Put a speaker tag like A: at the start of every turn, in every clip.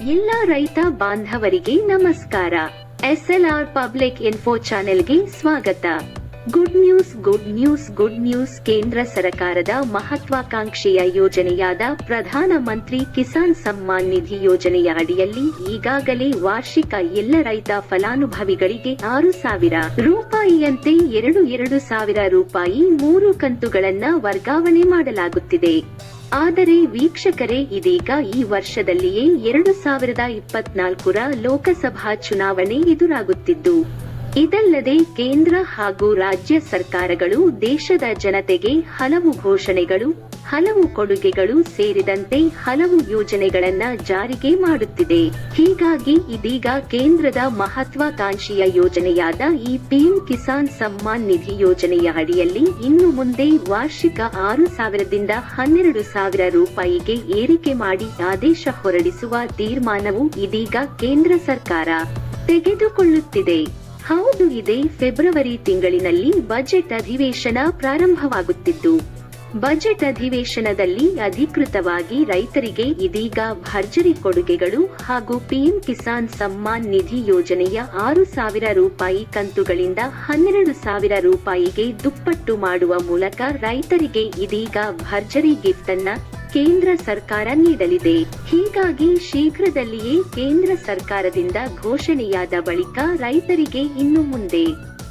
A: ಎಲ್ಲ ರೈತ ಬಾಂಧವರಿಗೆ ನಮಸ್ಕಾರ. ಎಸ್ಎಲ್ಆರ್ ಪಬ್ಲಿಕ್ ಇನ್ಫೋ ಚಾನೆಲ್ಗೆ ಸ್ವಾಗತ. Good news good news good news ಕೇಂದ್ರ ಸರ್ಕಾರದ ಮಹತ್ವಾಕಾಂಕ್ಷೆಯ ಯೋಜನೆಯಾದ ಪ್ರಧಾನ ಮಂತ್ರಿ ಕಿಸಾನ್ ಸಮ್ಮಾನ್ ನಿಧಿ ಯೋಜನೆಯ ಅಡಿಯಲ್ಲಿ ಈಗಾಗಲೇ ವಾರ್ಷಿಕ ಎಲ್ಲ ರೈತ ಫಲಾನುಭವಿಗಳಿಗೆ ಆರು ಸಾವಿರ ರೂಪಾಯಿಯಂತೆ ಎರಡು ಎರಡು ಸಾವಿರ ರೂಪಾಯಿ ಮೂರು ಕಂತುಗಳನ್ನ ವರ್ಗಾವಣೆ ಮಾಡಲಾಗುತ್ತಿದೆ. ಆದರೆ ವೀಕ್ಷಕರೇ ಇದೀಗ ಈ ವರ್ಷದಲ್ಲಿಯೇ ಎರಡು ಸಾವಿರದ ಇಪ್ಪತ್ನಾಲ್ಕರ ಲೋಕಸಭಾ ಚುನಾವಣೆ ಎದುರಾಗುತ್ತಿದ್ದು. ಇದಲ್ಲದೆ ಕೇಂದ್ರ ಹಾಗೂ ರಾಜ್ಯ ಸರ್ಕಾರಗಳು ದೇಶದ ಜನತೆಗೆ ಹಲವು ಘೋಷಣೆಗಳು, ಹಲವು ಕೊಡುಗೆಗಳು ಸೇರಿದಂತೆ ಹಲವು ಯೋಜನೆಗಳನ್ನ ಜಾರಿಗೆ ಮಾಡುತ್ತಿದೆ. ಹೀಗಾಗಿ ಇದೀಗ ಕೇಂದ್ರದ ಮಹತ್ವಾಕಾಂಕ್ಷೆಯ ಯೋಜನೆಯಾದ ಈ ಪಿಎಂ ಕಿಸಾನ್ ಸಮ್ಮಾನ್ ನಿಧಿ ಯೋಜನೆಯ ಅಡಿಯಲ್ಲಿ ಇನ್ನು ಮುಂದೆ ವಾರ್ಷಿಕ ಆರು ಸಾವಿರದಿಂದ ಹನ್ನೆರಡು ಸಾವಿರ ರೂಪಾಯಿಗೆ ಏರಿಕೆ ಮಾಡಿ ಆದೇಶ ಹೊರಡಿಸುವ ತೀರ್ಮಾನವು ಇದೀಗ ಕೇಂದ್ರ ಸರ್ಕಾರ ತೆಗೆದುಕೊಳ್ಳುತ್ತಿದೆ. ಹೌದು ಇದೆ. ಫೆಬ್ರವರಿ ತಿಂಗಳಿನಲ್ಲಿ ಬಜೆಟ್ ಅಧಿವೇಶನ ಪ್ರಾರಂಭವಾಗುತ್ತಿದ್ದು, ಬಜೆಟ್ ಅಧಿವೇಶನದಲ್ಲಿ ಅಧಿಕೃತವಾಗಿ ರೈತರಿಗೆ ಇದೀಗ ಭರ್ಜರಿ ಕೊಡುಗೆಗಳು ಹಾಗೂ ಪಿಎಂ ಕಿಸಾನ್ ಸಮ್ಮಾನ್ ನಿಧಿ ಯೋಜನೆಯ ಆರು ಸಾವಿರ ರೂಪಾಯಿ ಕಂತುಗಳಿಂದ ಹನ್ನೆರಡು ಸಾವಿರ ರೂಪಾಯಿಗೆ ದುಪ್ಪಟ್ಟು ಮಾಡುವ ಮೂಲಕ ರೈತರಿಗೆ ಇದೀಗ ಭರ್ಜರಿ ಗಿಫ್ಟ್ ಅನ್ನ ಕೇಂದ್ರ ಸರ್ಕಾರ ನೀಡಲಿದೆ. ಹೀಗಾಗಿ ಶೀಘ್ರದಲ್ಲಿಯೇ ಕೇಂದ್ರ ಸರ್ಕಾರದಿಂದ ಘೋಷಣೆಯಾದ ಬಳಿಕ ರೈತರಿಗೆ ಇನ್ನು ಮುಂದೆ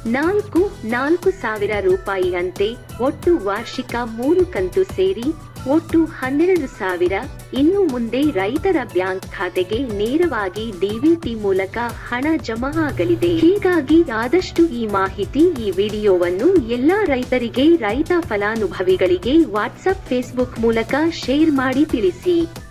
A: ನಾಲ್ಕು ನಾಲ್ಕು ಸಾವಿರ ರೂಪಾಯಿಯಂತೆ ಒಟ್ಟು ವಾರ್ಷಿಕ ಮೂರು ಕಂತು ಸೇರಿ ಒಟ್ಟು ಹನ್ನೆರಡು ಸಾವಿರ. ಇನ್ನು ಮುಂದೆ ರೈತರ ಬ್ಯಾಂಕ್ ಖಾತೆಗೆ ನೇರವಾಗಿ ಡಿಬಿಟಿ ಮೂಲಕ ಹಣ ಜಮಾ ಆಗಲಿದೆ. ಹೀಗಾಗಿ ಆದಷ್ಟು ಈ ಮಾಹಿತಿ, ಈ ವಿಡಿಯೋವನ್ನು ಎಲ್ಲಾ ರೈತರಿಗೆ, ರೈತ ಫಲಾನುಭವಿಗಳಿಗೆ ವಾಟ್ಸ್ಆಪ್ ಫೇಸ್ಬುಕ್ ಮೂಲಕ ಶೇರ್ ಮಾಡಿ ತಿಳಿಸಿ.